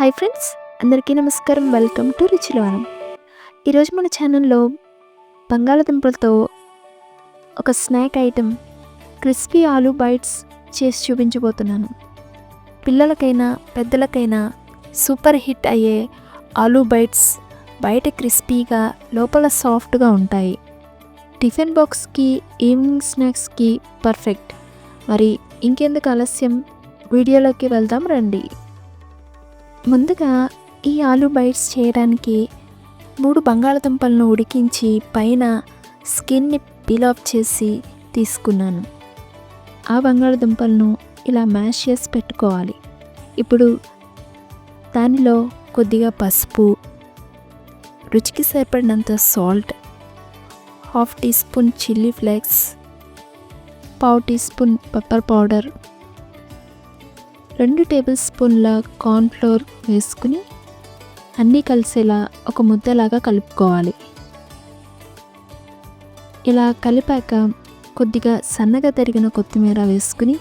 Hi friends అందరికీ నమస్కారం. Welcome to Ruchilavanam ఈరోజు మన ఛానల్లో బంగాళదుంపలతో ఒక snack item crispy aloo bites చేసి చూపించబోతున్నాను. పిల్లలకైనా పెద్దలకైనా సూపర్ హిట్ అయ్యే ఆలూ బైట్స్ బయట క్రిస్పీగా లోపల సాఫ్ట్గా ఉంటాయి. టిఫిన్ బాక్స్కి ఈవినింగ్ స్నాక్స్కి పర్ఫెక్ట్ మరి ఇంకెందుకు ఆలస్యం? వీడియోలోకి వెళ్దాం రండి. ముందుగా ఈ ఆలూ బైట్స్ చేయడానికి మూడు బంగాళదుంపలను ఉడికించి పైన స్కిన్ని పీల్ ఆఫ్ చేసి తీసుకున్నాను. ఆ బంగాళదుంపలను ఇలా మ్యాష్ చేసి పెట్టుకోవాలి. ఇప్పుడు దానిలో కొద్దిగా పసుపు రుచికి సరిపడినంత salt half teaspoon chilli flakes పావు టీ స్పూన్ పెప్పర్ పౌడర్ రెండు టేబుల్ స్పూన్ల కార్న్ఫ్లోర్ వేసుకుని అన్నీ కలిసేలా ఒక ముద్దలాగా కలుపుకోవాలి. ఇలా కలిపాక కొద్దిగా సన్నగా తరిగిన కొత్తిమీర వేసుకుని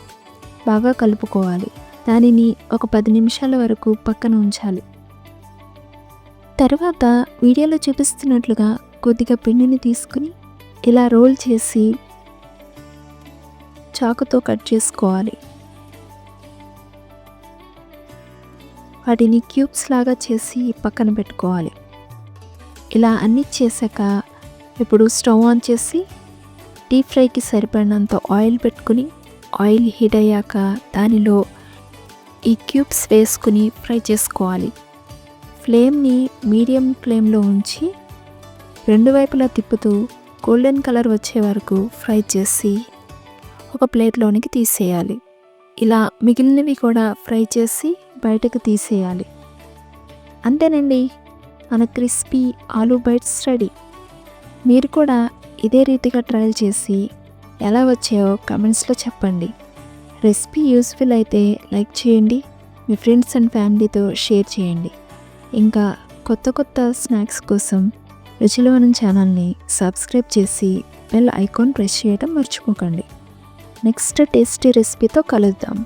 బాగా కలుపుకోవాలి. దానిని ఒక పది నిమిషాల వరకు పక్కన ఉంచాలి. తర్వాత వీడియోలో చూపిస్తున్నట్లుగా కొద్దిగా పిండిని తీసుకుని ఇలా రోల్ చేసి చాకుతో కట్ చేసుకోవాలి. వాటిని క్యూబ్స్ లాగా చేసి పక్కన పెట్టుకోవాలి. ఇలా అన్నీ చేశాక ఇప్పుడు స్టవ్ ఆన్ చేసి డీప్ ఫ్రైకి సరిపడినంత ఆయిల్ పెట్టుకుని ఆయిల్ హీట్ అయ్యాక దానిలో ఈ క్యూబ్స్ వేసుకుని ఫ్రై చేసుకోవాలి. ఫ్లేమ్ని మీడియం ఫ్లేమ్లో ఉంచి రెండు వైపులా తిప్పుతూ గోల్డెన్ కలర్ వచ్చే వరకు ఫ్రై చేసి ఒక ప్లేట్లోనికి తీసేయాలి. ఇలా మిగిలినవి కూడా ఫ్రై చేసి బయటకు తీసేయాలి. అంతేనండి మన క్రిస్పీ ఆలూ బైట్స్ రెడీ. మీరు కూడా ఇదే రీతిగా ట్రయల్ చేసి ఎలా వచ్చాయో కమెంట్స్లో చెప్పండి. రెసిపీ యూస్ఫుల్ అయితే లైక్ చేయండి మీ ఫ్రెండ్స్ అండ్ ఫ్యామిలీతో షేర్ చేయండి. ఇంకా కొత్త కొత్త స్నాక్స్ కోసం రుచిలవనం ఛానల్ని సబ్స్క్రైబ్ చేసి బెల్ ఐకాన్ ప్రెస్ చేయడం మర్చిపోకండి. నెక్స్ట్ టేస్టీ రెసిపీతో కలుద్దాం.